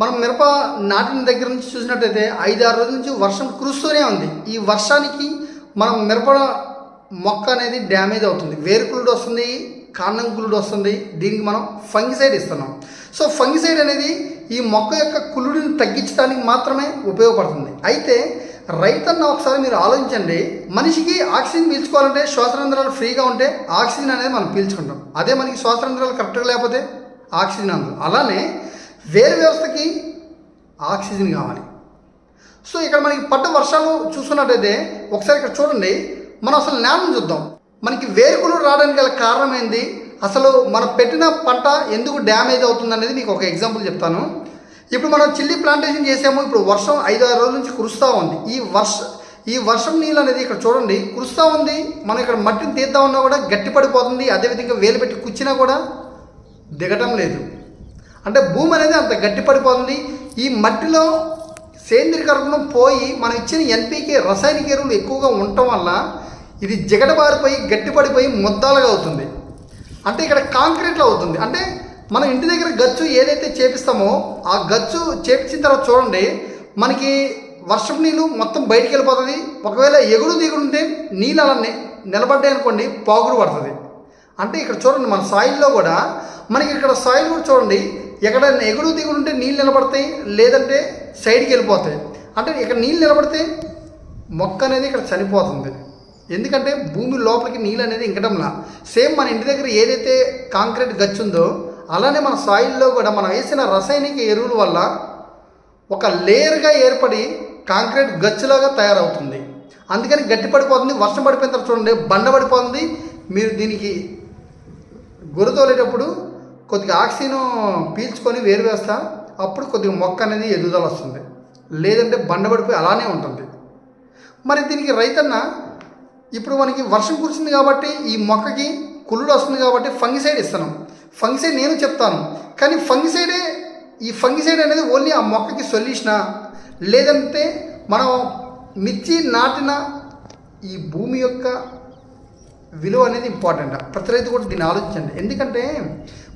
మనం మిరప నాటిన దగ్గర నుంచి చూసినట్టయితే ఐదు ఆరు రోజుల నుంచి వర్షం కురుస్తూనే ఉంది. ఈ వర్షానికి మనం మిరప మొక్క అనేది డ్యామేజ్ అవుతుంది. వేరుకులుడు వస్తుంది కాండం కులుడు వస్తుంది. దీనికి మనం ఫంగిసైడ్ ఇస్తున్నాం. సో ఫంగిసైడ్ అనేది ఈ మొక్క యొక్క కులుడిని తగ్గించడానికి మాత్రమే ఉపయోగపడుతుంది. అయితే రైతన్న ఒకసారి మీరు ఆలోచించండి. మనిషికి ఆక్సిజన్ పీల్చుకోవాలంటే శ్వాసరంధ్రాలు ఫ్రీగా ఉంటే ఆక్సిజన్ అనేది మనం పీల్చుకుంటాం. అదే మనకి శ్వాసరంధ్రాలు కరెక్ట్గా లేకపోతే ఆక్సిజన్ అందదు. అలానే వేరు వ్యవస్థకి ఆక్సిజన్ కావాలి. సో ఇక్కడ మనకి పడ్డ వర్షాలు చూసుకున్నట్టయితే ఒకసారి ఇక్కడ చూడండి. మనం అసలు నేలను చూద్దాం. మనకి వేరుకులు రావడానికి గల కారణం ఏంది? అసలు మనం పెట్టిన పంట ఎందుకు డ్యామేజ్ అవుతుంది అనేది మీకు ఒక ఎగ్జాంపుల్ చెప్తాను. ఇప్పుడు మనం చిల్లీ ప్లాంటేషన్ చేసాము. ఇప్పుడు వర్షం ఐదు ఆరు రోజుల నుంచి కురుస్తూ ఉంది. ఈ వర్ష ఈ వర్షం నీళ్ళు అనేది ఇక్కడ చూడండి. కురుస్తూ ఉంది. మనం ఇక్కడ మట్టిని తీద్దామన్నా కూడా గట్టి పడిపోతుంది అదేవిధంగా వేలు పెట్టి కూర్చినా కూడా దిగటం లేదు. అంటే భూమి అనేది అంత గట్టి పడిపోతుంది ఈ మట్టిలో సేంద్రీకరణం పోయి మనం ఇచ్చిన ఎన్పీకే రసాయనిక ఎరువులు ఎక్కువగా ఉండటం వల్ల ఇది జిగటబారిపోయి గట్టిపడిపోయి ముద్దాలుగా అవుతుంది. అంటే ఇక్కడ కాంక్రీట్లో అవుతుంది. అంటే మనం ఇంటి దగ్గర గచ్చు ఏదైతే చేపిస్తామో ఆ గచ్చు చేపించిన తర్వాత చూడండి మనకి వర్షం నీళ్ళు మొత్తం బయటికి వెళ్ళిపోతుంది. ఒకవేళ ఎగుడు దిగుడు ఉంటే నీళ్ళు అలా నిలబడ్డాయి అనుకోండి పాగుడు పడుతుంది. అంటే ఇక్కడ చూడండి మన సాయిల్లో కూడా మనకి ఇక్కడ సాయిల్ కూడా చూడండి ఎక్కడైనా ఎగుడు దిగుడు ఉంటే నీళ్ళు నిలబడతాయి లేదంటే సైడ్కి వెళ్ళిపోతాయి. అంటే ఇక్కడ నీళ్ళు నిలబడితే మొక్క అనేది ఇక్కడ చనిపోతుంది. ఎందుకంటే భూమి లోపలికి నీళ్ళు అనేది ఇంకటంలా. సేమ్ మన ఇంటి దగ్గర ఏదైతే కాంక్రీట్ గచ్చు ఉందో అలానే మన సాయిల్లో కూడా మనం వేసిన రసాయనిక ఎరువుల వల్ల ఒక లేయర్గా ఏర్పడి కాంక్రీట్ గచ్చులాగా తయారవుతుంది. అందుకని గట్టి పడిపోతుంది వర్షం పడిపోయిన తర్వాత చూడండి బండ పడిపోతుంది. మీరు దీనికి గురతోలేటప్పుడు కొద్దిగా ఆక్సిజన్ పీల్చుకొని వేరు వేస్తా అప్పుడు కొద్దిగా మొక్క అనేది ఎదుగుదల వస్తుంది. లేదంటే బండబడిపోయి అలానే ఉంటుంది. మరి దీనికి రైతన్న ఇప్పుడు మనకి వర్షం కురిసింది కాబట్టి ఈ మొక్కకి కుళ్ళుడు వస్తుంది కాబట్టి ఫంగిసైడ్ ఇస్తాను ఫంగిసైడ్ నేను చెప్తాను. కానీ ఫంగిసైడే ఈ ఫంగిసైడ్ అనేది ఓన్లీ ఆ మొక్కకి సొల్యూషనా? లేదంటే మనం మిర్చి నాటిన ఈ భూమి యొక్క విలువ అనేది ఇంపార్టెంట్? ప్రతి రైతు కూడా దీన్ని ఆలోచించండి. ఎందుకంటే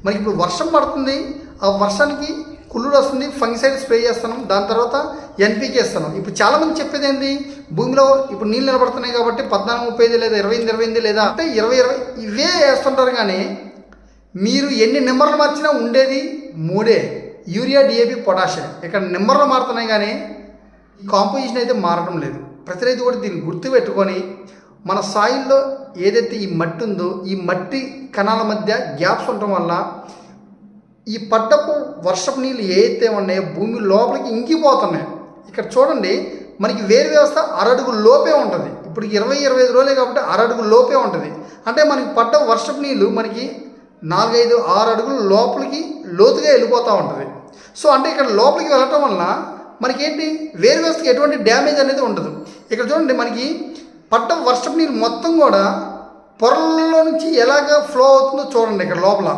మనకి ఇప్పుడు వర్షం పడుతుంది ఆ వర్షానికి కుళ్ళుడు వస్తుంది ఫంగిసైడ్ స్ప్రే చేస్తాను దాని తర్వాత ఎన్పీకే ఇస్తాను ఇప్పుడు చాలామంది చెప్పేది ఏంటి భూమిలో ఇప్పుడు నీళ్ళు నిలబడుతున్నాయి కాబట్టి పద్నాలుగు ముప్పై ఐదు లేదా ఇరవై ఎనిమిది ఇరవై ఎనిమిది లేదా అంటే ఇరవై ఇరవై ఇవే వేస్తుంటారు కానీ మీరు ఎన్ని నెంబర్లు మార్చినా ఉండేది మూడే. Urea DAP potassium. ఇక్కడ నెంబర్లు మారుతున్నాయి కానీ కాంపోజిషన్ అయితే మారడం లేదు. ప్రతి రైతు కూడా దీన్ని గుర్తుపెట్టుకొని మన సాయిల్లో ఏదైతే ఈ మట్టి ఉందో ఈ మట్టి కణాల మధ్య గ్యాప్స్ ఉండటం వల్ల ఈ పడ్డపు వర్షపు నీళ్ళు ఏవైతే ఉన్నాయో భూమి లోపలికి ఇంకిపోతున్నాయి. ఇక్కడ చూడండి మనకి వేరు వ్యవస్థ అరడుగు లోపే ఉంటుంది. ఇప్పుడు ఇరవై ఇరవై ఐదు రోజులే కాబట్టి అరడుగు లోపే ఉంటుంది. అంటే మనకి పడ్డ వర్షపు నీళ్ళు మనకి నాలుగైదు ఆరు అడుగులు లోపలికి లోతుగా వెళ్ళిపోతూ ఉంటుంది. సో అంటే ఇక్కడ లోపలికి వెళ్ళటం వల్ల మనకేంటి? వేరు వ్యవస్థకి ఎటువంటి డ్యామేజ్ అనేది ఉండదు. ఇక్కడ చూడండి మనకి పడ్డ వర్షపు నీరు మొత్తం కూడా పొరలలో నుంచి ఎలాగ ఫ్లో అవుతుందో చూడండి ఇక్కడ లోపల.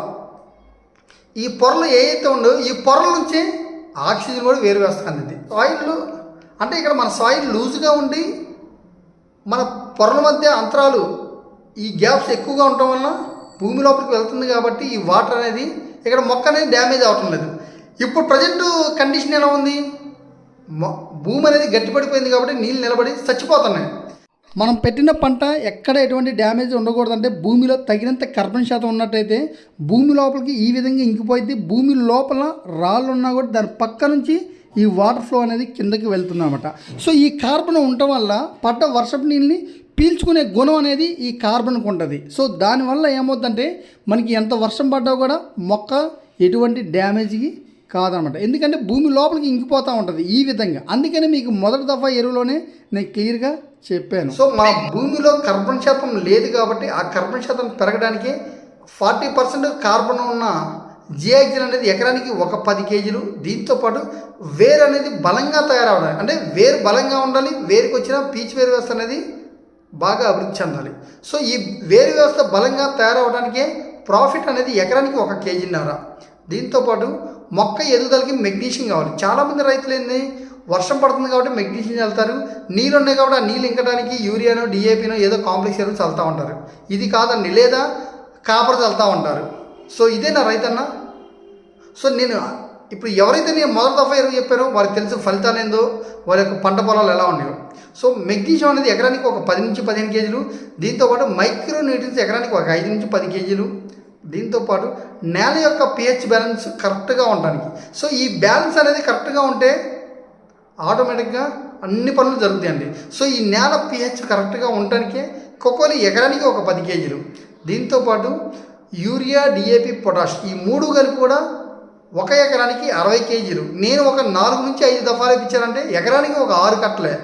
ఈ పొరలు ఏవైతే ఉండో ఈ పొరల నుంచి ఆక్సిజన్ కూడా వేరు వేస్తుంది సాయిల్ అంటే ఇక్కడ మన సాయిల్ లూజ్గా ఉండి మన పొరల మధ్య అంతరాలు ఈ గ్యాప్స్ ఎక్కువగా ఉండటం వల్ల భూమి లోపలికి వెళ్తుంది కాబట్టి ఈ వాటర్ అనేది ఇక్కడ మొక్క అనేది డ్యామేజ్ అవటం లేదు. ఇప్పుడు ప్రజెంట్ కండిషన్ ఎలా ఉంది? భూమి అనేది గట్టిపడిపోయింది కాబట్టి నీళ్ళు నిలబడి చచ్చిపోతున్నాయి. మనం పెట్టిన పంట ఎక్కడ ఎటువంటి డ్యామేజ్ ఉండకూడదంటే భూమిలో తగినంత కర్బన్ శాతం ఉన్నట్టయితే భూమి లోపలికి ఈ విధంగా ఇంకిపోయింది భూమి లోపల రాళ్ళు ఉన్నా కూడా దాని పక్క నుంచి ఈ వాటర్ ఫ్లో అనేది కిందకి వెళ్తుందన్నమాట. సో ఈ కార్బన్ ఉండటం వల్ల పడ్డ వర్షపు నీళ్ళని పీల్చుకునే గుణం అనేది ఈ కార్బన్కి ఉంటుంది. సో దానివల్ల ఏమవుతుందంటే మనకి ఎంత వర్షం పడ్డా కూడా మొక్క ఎటువంటి డ్యామేజ్కి కాదనమాట. ఎందుకంటే భూమి లోపలికి ఇంకిపోతూ ఉంటుంది ఈ విధంగా. అందుకని మీకు మొదటి దఫా ఎరువులోనే నేను క్లియర్గా చెప్పాను. సో మా భూమిలో కార్బన్ శాతం లేదు కాబట్టి ఆ కార్బన్ శాతం పెరగడానికి ఫార్టీ పర్సెంట్ కార్బన్ ఉన్న జియాక్సిన్ అనేది ఎకరానికి ఒక పది కేజీలు. దీంతో పాటు వేరు అనేది బలంగా తయారవడానికి అంటే వేరు బలంగా ఉండాలి వేరుకి వచ్చిన పీచ్ వేరు వ్యవస్థ అనేది బాగా అభివృద్ధి చెందాలి. సో ఈ వేరు వ్యవస్థ బలంగా తయారవడానికే ప్రాఫిట్ అనేది ఎకరానికి ఒక కేజీన్నర దీంతోపాటు మొక్క ఎదుగుదలకి మెగ్నీషియం కావాలి. చాలామంది రైతులు ఏంది? వర్షం పడుతుంది కాబట్టి మెగ్నీషియం చల్లుతారు. నీళ్ళు ఉన్నాయి కాబట్టి ఆ నీళ్ళు ఇంకడానికి యూరియానో డిఏపినో ఏదో కాంప్లెక్స్ ఎరువు చల్లుతూ ఉంటారు. ఇది కాదండి. లేదా కాపర్ చల్లుతూ ఉంటారు. సో ఇదే నా రైతన్న? సో నేను ఇప్పుడు ఎవరైతే నేను మొదటి దఫా ఎరువు చెప్పారో వారికి తెలుసు ఫలితాలు ఏందో వారి యొక్క పంట పొలాలు ఎలా ఉన్నాయో. సో మెగ్నీషియం అనేది ఎకరానికి ఒక పది నుంచి పదిహేను కేజీలు. దీంతోపాటు మైక్రో న్యూట్రియన్స్ ఎకరానికి ఒక ఐదు నుంచి పది కేజీలు. దీంతోపాటు నేల యొక్క పిహెచ్ బ్యాలెన్స్ కరెక్ట్గా ఉండడానికి. సో ఈ బ్యాలెన్స్ అనేది కరెక్ట్గా ఉంటే ఆటోమేటిక్గా అన్ని పనులు జరుగుతాయండి. సో ఈ నేల పిహెచ్ కరెక్ట్గా ఉండటానికే కొకోలి ఎకరానికి ఒక పది కేజీలు. దీంతోపాటు యూరియా డిఏపి పొటాష్ ఈ మూడు కలిపి కూడా ఒక ఎకరానికి అరవై కేజీలు. నేను ఒక నాలుగు నుంచి ఐదు దఫాలు ఇప్పించానంటే ఎకరానికి ఒక ఆరు కట్టలే.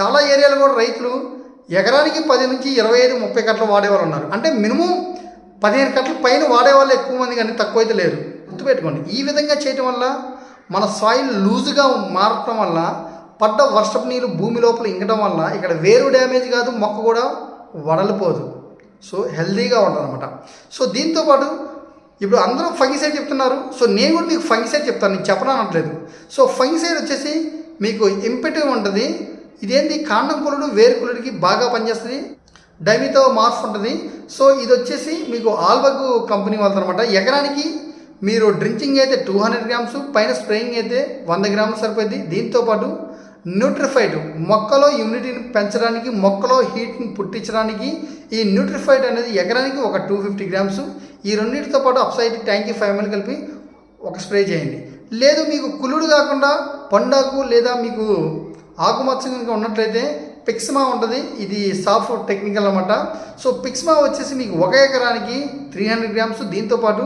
చాలా ఏరియాలో కూడా రైతులు ఎకరానికి పది నుంచి ఇరవై ఐదు ముప్పై కట్టలు వాడేవారు ఉన్నారు. అంటే మినిమం పదిహేను కట్ల పైన వాడేవాళ్ళు ఎక్కువ మంది కానీ తక్కువ అయితే లేరు. గుర్తుపెట్టుకోండి. ఈ విధంగా చేయటం వల్ల మన సాయిల్ లూజుగా మారటం వల్ల పడ్డ వర్షపు నీరు భూమి లోపల ఇంగడం వల్ల ఇక్కడ వేరు డ్యామేజ్ కాదు మొక్క కూడా వడలిపోదు. సో హెల్దీగా ఉంటుంది అనమాట సో దీంతోపాటు ఇప్పుడు అందరూ ఫంగిసైడ్ చెప్తున్నారు. సో నేను కూడా మీకు ఫంగిసైడ్ చెప్తాను. నేను చెప్పనట్లేదు సో ఫంగిసైడ్ వచ్చేసి మీకు ఇంపెటివ్ ఉంటుంది. ఇదేంటి కాండం కులుడు వేరు కులుడికి బాగా పనిచేస్తుంది. డైమీతో మార్ఫ్ ఉంటుంది. సో ఇది వచ్చేసి మీకు ఆల్బగ్ కంపెనీ వాళ్ళది అనమాట ఎకరానికి మీరు డ్రింకింగ్ అయితే టూ హండ్రెడ్ గ్రామ్స్ పైన స్ప్రేయింగ్ అయితే వంద గ్రామ్స్ సరిపోయింది దీంతోపాటు న్యూట్రిఫైడ్ మొక్కలో ఇమ్యూనిటీని పెంచడానికి మొక్కలో హీట్ని పుట్టించడానికి ఈ న్యూట్రిఫైడ్ అనేది ఎకరానికి ఒక టూ ఫిఫ్టీ గ్రామ్స్. ఈ రెండింటితో పాటు అప్సైడ్ ట్యాంకీ ఫైవ్ ఎంఎల్ కలిపి ఒక స్ప్రే చేయండి. లేదు మీకు కులుడు కాకుండా పండాకు లేదా మీకు ఆకుమచ్చ కనుక ఉన్నట్లయితే పిక్స్మా ఉంటుంది. ఇది సాఫ్ట్ టెక్నికల్ అనమాట సో పిక్స్మా వచ్చేసి మీకు ఒక ఎకరానికి త్రీ హండ్రెడ్ గ్రామ్స్ దీంతోపాటు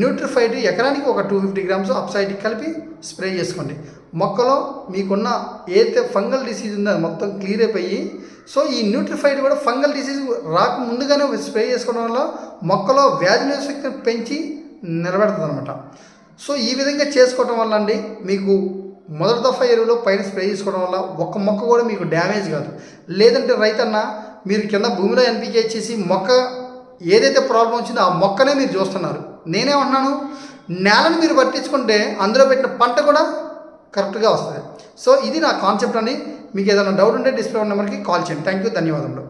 న్యూట్రిఫైడ్ ఎకరానికి ఒక టూ ఫిఫ్టీ గ్రామ్స్ అప్సైడ్ కలిపి స్ప్రే చేసుకోండి. మొక్కలో మీకున్న ఏదైతే ఫంగల్ డిసీజ్ ఉందో అది మొత్తం క్లియర్ అయిపోయి సో ఈ న్యూట్రిఫైడ్ కూడా ఫంగల్ డిసీజ్ రాక ముందుగానే స్ప్రే చేసుకోవడం వల్ల మొక్కలో వ్యాధి నిరోధకతను పెంచి నిలబెడుతుంది అనమాట సో ఈ విధంగా చేసుకోవటం వల్ల అండి మీకు మొదటి దఫా ఎరువులో పైన స్ప్రే చేసుకోవడం వల్ల ఒక్క మొక్క కూడా మీకు డ్యామేజ్ కాదు. లేదంటే రైతన్న మీరు కింద భూమిలో ఎన్పికే ఇచ్చేసి మొక్క ఏదైతే ప్రాబ్లం వచ్చిందో ఆ మొక్కనే మీరు చూస్తున్నారు. నేనేమన్నాను నేలను మీరు పట్టించుకుంటే అందులో పెట్టిన పంట కూడా కరెక్ట్గా వస్తుంది. సో ఇది నా కాన్సెప్ట్ అని మీకు ఏదైనా డౌట్ ఉంటే డిస్ప్లే నెంబర్కి కాల్ చేయండి. థ్యాంక్ యూ ధన్యవాదములు.